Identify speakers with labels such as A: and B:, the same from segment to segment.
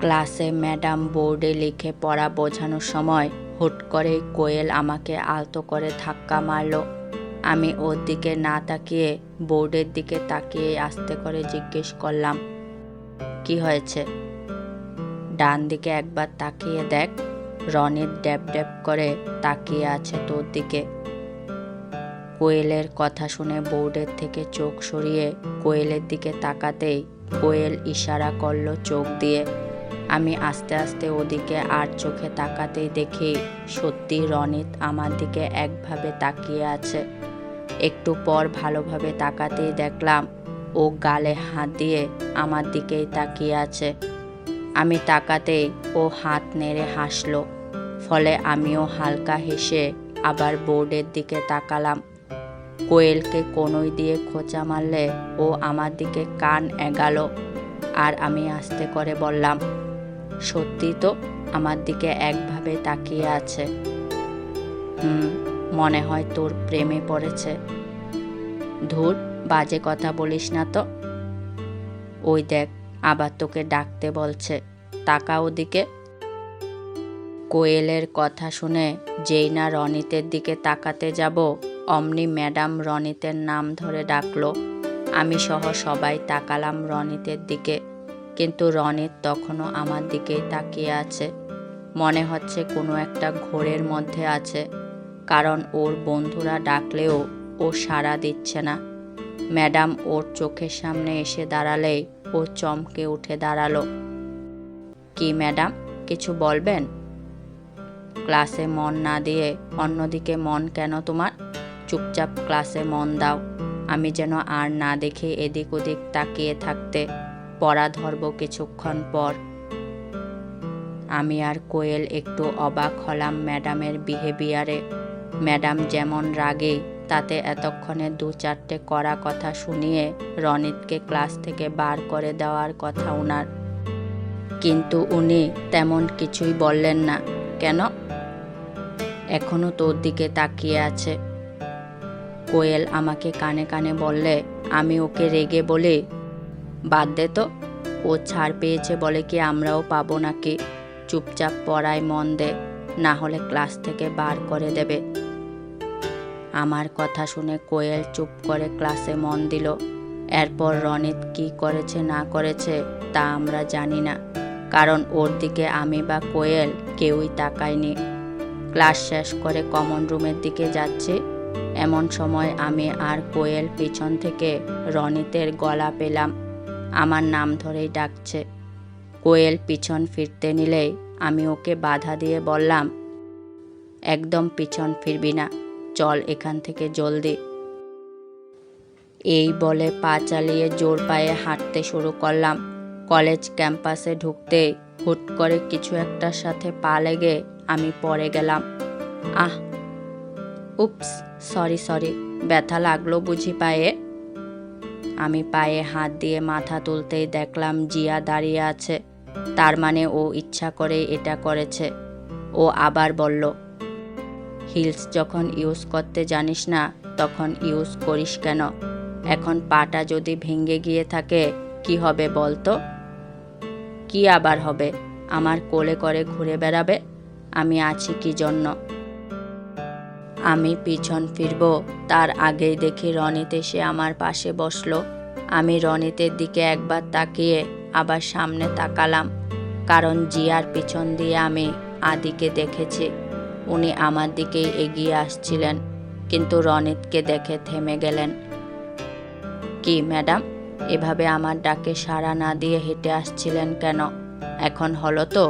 A: ক্লাসে ম্যাডাম বোর্ডে লিখে পড়া বোঝানোর সময় হুট করে কোয়েল আমাকে আলতো করে ধাক্কা মারলো। আমি ওর দিকে না তাকিয়ে বোর্ডের দিকে তাকিয়ে আস্তে করে জিজ্ঞেস করলাম, কি হয়েছে? ডান দিকে একবার তাকিয়ে দেখ, রনির ড্যাব ড্যাব করে তাকিয়ে আছে তোর দিকে। কোয়েলের কথা শুনে বোর্ডের থেকে চোখ সরিয়ে কোয়েলের দিকে তাকাতেই কোয়েল ইশারা করল চোখ দিয়ে। আমি আস্তে আস্তে ওদিকে আর চোখে তাকাতেই দেখি সত্যি রনিত আমার দিকে একভাবে তাকিয়ে আছে। একটু পর ভালোভাবে তাকাতেই দেখলাম ও গালে হাত দিয়ে আমার দিকেই তাকিয়ে আছে। আমি তাকাতেই ও হাত নেড়ে হাসলো, ফলে আমিও হালকা হেসে আবার বোর্ডের দিকে তাকালাম। কোয়েলকে কনুই দিয়ে খোঁচা মারলে ও আমার দিকে কান এগালো। আর আমি আস্তে করে বললাম, সত্যি তো আমার দিকে একভাবে তাকিয়ে আছে। হুম, মনে হয় তোর প্রেমে পড়েছে। ধুর, বাজে কথা বলিস না তো? ওই দেখ, আবার তোকে ডাকতে বলছে, তাকা ওদিকে। কোয়েলের কথা শুনে যেই না রনিতের দিকে তাকাতে যাব, অমনি ম্যাডাম রনিতের নাম ধরে ডাকলো। আমি সহ সবাই তাকালাম রনিতের দিকে। কিন্তু রনিত তখনও আমার দিকেই তাকিয়ে আছে। মনে হচ্ছে কোনো একটা ঘোরের মধ্যে আছে, কারণ ওর বন্ধুরা ডাকলেও ও সাড়া দিচ্ছে না। ম্যাডাম ওর চোখের সামনে এসে দাঁড়ালেই ও চমকে উঠে দাঁড়াল। কি ম্যাডাম, কিছু বলবেন? ক্লাসে মন না দিয়ে অন্যদিকে মন কেন তোমার? চুপচাপ ক্লাসে মন দাও। আমি যেন আর না দেখে এদিক ওদিক তাকিয়ে থাকতে। পড়া ধরব কিছুক্ষণ পর। আমি আর কোয়েল একটু অবাক হলাম ম্যাডামের বিহেভিয়ারে। ম্যাডাম যেমন রাগে, তাতে এতক্ষণে দু চারটে কড়া কথা শুনিয়ে রনিতকে ক্লাস থেকে বার করে দেওয়ার কথা ওনার কিন্তু উনি তেমন কিছুই বললেন না। কেন? এখনও তোর দিকে তাকিয়ে আছে। কোয়েল আমাকে কানে কানে বললে, আমি ওকে রেগে বলে বাদ দে তো। ও ছাড় পেয়েছে বলে কি আমরাও পাবো নাকি? চুপচাপ পড়ায় মন দে, না হলে ক্লাস থেকে বার করে দেবে। আমার কথা শুনে কোয়েল চুপ করে ক্লাসে মন দিল। এরপর রনিত কি করেছে না করেছে তা আমরা জানি না, কারণ ওর দিকে আমি বা কোয়েল কেউই তাকায়নি। ক্লাস শেষ করে কমন রুমের দিকে যাচ্ছি। এমন সময় আমি আর কোয়েল পিছন থেকে রনিতের গলা পেলাম। আমার নাম ধরেই ডাকছে। কোয়েল পিছন ফিরতে নিলেই আমি ওকে বাধা দিয়ে বললাম, একদম পিছন ফিরবি না, চল এখান থেকে জলদি। এই বলে পা চালিয়ে জোর পায়ে হাঁটতে শুরু করলাম। কলেজ ক্যাম্পাসে ঢুকতে হুট করে কিছু একটার সাথে পা লেগে আমি পড়ে গেলাম। আহ উপস সরি সরি, ব্যথা লাগল বুঝি পায়ে। আমি পায়ে হাত দিয়ে মাথা তুলতেই দেখলাম জিয়া দাঁড়িয়ে আছে। তার মানে ও ইচ্ছা করে এটা করেছে। ও আবার বলল, হিলস, যখন ইউজ করতে জানিস না, তখন ইউজ করিস কেন? এখন পাটা যদি ভেঙে গিয়ে থাকে, কি হবে বলতো কি আবার হবে? আমার কোলে করে ঘুরে বেড়াবে? আমি আছি কি জন্য? আমি পিছন ফিরব। তার আগেই দেখি রনিত এসে আমার পাশে বসল। আমি রনিতের দিকে একবার তাকিয়ে আবার সামনে তাকালাম, কারণ জিয়ার পিছন দিয়ে আমি আদিকে দেখেছি। উনি আমার দিকেই এগিয়ে আসছিলেন, কিন্তু রনিতকে দেখে থেমে গেলেন। কি ম্যাডাম, এভাবে আমার ডাকে সাড়া না দিয়ে হেঁটে আসছিলেন কেন? এখন হলো তো?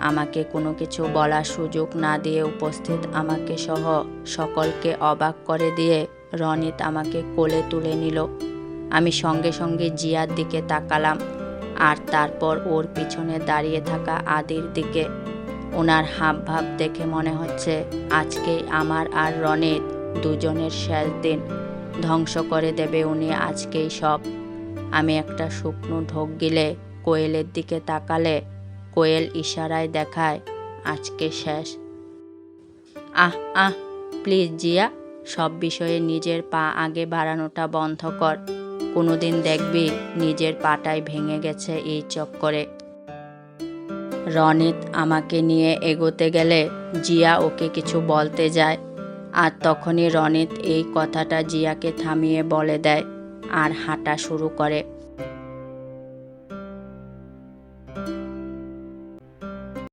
A: আমাকে কোনো কিছু বলার সুযোগ না দিয়ে উপস্থিত আমাকে সহ সকলকে অবাক করে দিয়ে রনিত আমাকে কোলে তুলে নিল। আমি সঙ্গে সঙ্গে জিয়ার দিকে তাকালাম আর তারপর ওর পিছনে দাঁড়িয়ে থাকা আদির দিকে। ওনার হাব ভাব দেখে মনে হচ্ছে আজকে আমার আর রনিত দুজনের শেষ দিন। ধ্বংস করে দেবে উনি আজকেই সব। আমি একটা শুকনো ঢোক গিলে কোয়েলের দিকে তাকালে কোয়েল ইশারায় দেখায়, আজকে শেষ। আহ আহ, প্লিজ জিয়া, সব বিষয়ে নিজের পা আগে বাড়ানোটা বন্ধ কর। কোনোদিন দেখবি নিজের পাটাই ভেঙে গেছে এই চক্করে। রনিত আমাকে নিয়ে এগোতে গেলে জিয়া ওকে কিছু বলতে যায়, আর তখনই রনিত এই কথাটা জিয়াকে থামিয়ে বলে দেয়, আর হাঁটা শুরু করে।